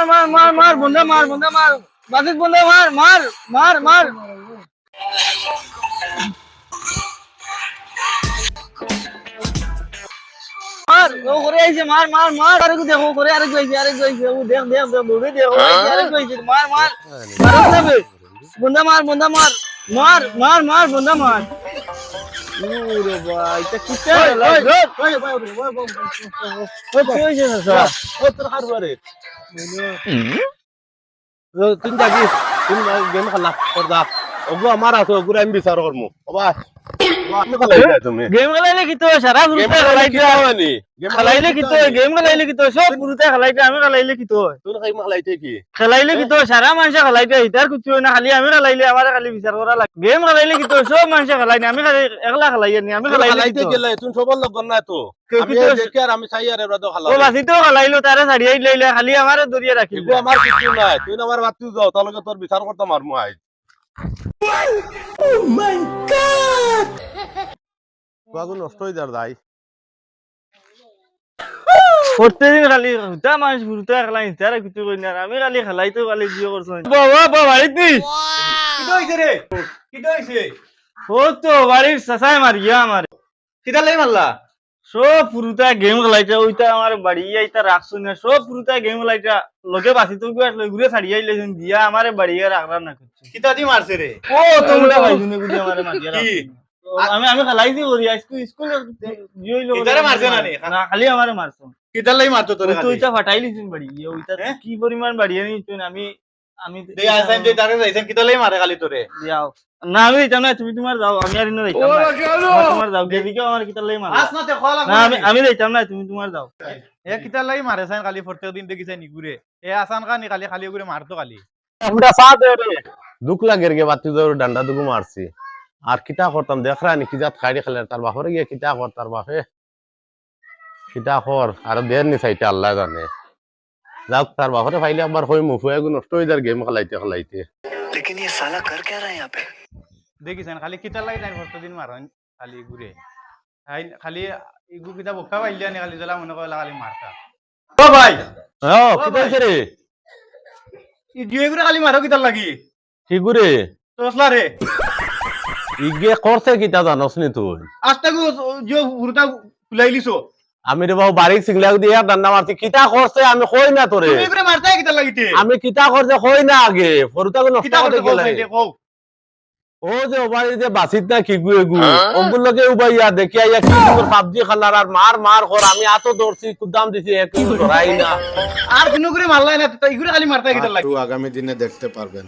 মার মার মার বন্ধা মার বন্ধা মার বাসিক বন্ধা মার মার মার মার মার ও করে আইছে মার মার মার আরে দেখো করে আরে কইছে আরে কইছে ও দেখ দেখ দেখ দৌড়ে দেখো আরে কইছে মার মার মার যাবে বন্ধা মার বন্ধা মার মার মার মার বন্ধা মার ওরে ভাই এটা কি করে হইছে না স্যার ও তোর হার বারে তুই যাবি তুই গেম খেলা করদা ওগুলো আমার আছে ওগুলো আমি বিচার করব ওবা গেম খেলাইলে কি তো সারা গ্রুপে খেলাই খেলাই খেলাইলে কি তো গেম খেলাইলে কি তো সব গ্রুপে খেলাইতে আমি খেলাইলে কি তো। তুই খাই খেলাইতে কি? খেলাইলে কি তো সারা মানুষ খেলাইতে ইতার কিছু না খালি আমি খেলাইলে আমার খালি বিচার করা লাগে। গেম খেলাইলে কি তো সব মানুষ খেলাই না আমি খালি একলা খেলাই নি আমি খেলাইলে কি তো। তুই সবার লগ না তো? আমি দেখি আর আমি চাই আর এবার তো ও খেলা বাসি তো খেলাইলো তারে ছাড়িয়ে লইলে খালি আমারে দরিয়া এগো আমার কিছু নাই তুই আমার বাদ তুই যাও তাহলে তোর বিচার করতাম আর মই বাগু নষ্ট হয়ে যার দাই প্রত্যেকদিন খালি হুতা মানুষ হুতা খেলাই তারে কিছু কই না আমি খালি খেলাইতে খালি বিয়ে করছ বাবা বাবা বাড়িত নি কিটা হইছে রে কিটা হইছে ও তো বাড়ির সাসাই মারিয়া আমার কিটা লাই মারলা সব পুরুতা গেম খেলাইটা ওইটা আমার বাড়ি আইতা রাখছো না সব পুরুতা গেম খেলাইটা লগে বাসি তো কি আসলে ঘুরে ছাড়িয়ে আইলে দিয়া আমারে বাড়ি রাখরা না কিটা মারছে রে? ও তোমরা ভাই। শুনে গুদি আমারে মারিয়া কি? আমি আমি খেলাইছি করি স্কুল স্কুল জিওইলো ইতারে মারছে না নি? না খালি আমারে মারছো। কিটা লাই মারতো তোরে ওই তো ফাটাইলি তুমি বাড়ি। ইয়ে ওইটা হ্যাঁ? কি পরিমাণ বাড়িয়ে নিছো আমি আমি দে আসাইন যে তারে যাইছেন কিটা লাই মারে খালি তোরে। যাও। না আমি যাইতাম না তুমি তোমার যাও আমি আর ইনো যাইতাম না। তোমার যাও গেদিকে আমার কিতা লই মার। আস না তে খলা না আমি আমি যাইতাম না তুমি তোমার যাও। এ কিটা লাই মারে সাইন খালি প্রত্যেক দিন দেখিছে নিগুরে এ আসান খানি খালি খালি করে মারতো খালি। আমরা সাথ রে। দুঃখ লাগে গে বাতি জোর ডান্ডা দুগু মারছি আর কিতা করতাম দেখ রা কি জাত খাইড়ি খেলে তার বাপরে গিয়ে কিতা কর তার বাপে কিতা কর আর দের নি চাইতে আল্লাহ জানে যাক তার বাপরে ফাইলে একবার হই মুফু এগু নষ্ট হয়ে যার গেম খেলাইতে খেলাইতে लेकिन ये साला कर क्या रहा है यहाँ पे দেখিছেন খালি কিটা লাই তাই প্রত্যেক দিন মারন খালি ঘুরে খাই খালি ইগু কিটা বকা পাইলি আনি খালি জ্বলা মনে কইলা খালি মারতা ও ভাই ও কি কইছে রে ই জিয়ে করে খালি মারো কিটা লাগি কি তোসলা রে। ইগে করছে কিতা জানস নি তুই? আজটাকু জিও উরটা খুলাইলিছো আমি রে বাবু বাড়ি সিংলা দিয়ে ডান্ডা মারছি কিতা করছে আমি কই না তোরে তুমি করে লাগিতে আমি কিতা করছে কই না আগে। ফরুতাকে নষ্ট করতে গেলে ও যে যে বাসিত না কি গুয়ে গু? লগে উবাইয়া দেখিয়া ইয়া কি সুন্দর পাবজি খেলার আর মার মার কর আমি এত দৌড়ছি কুদাম দিছি একটু ধরাই না। আর কোনো করে মারলাই না তো ইগুরে খালি মারতাই কিটা লাগি। আগামী দিনে দেখতে পারবেন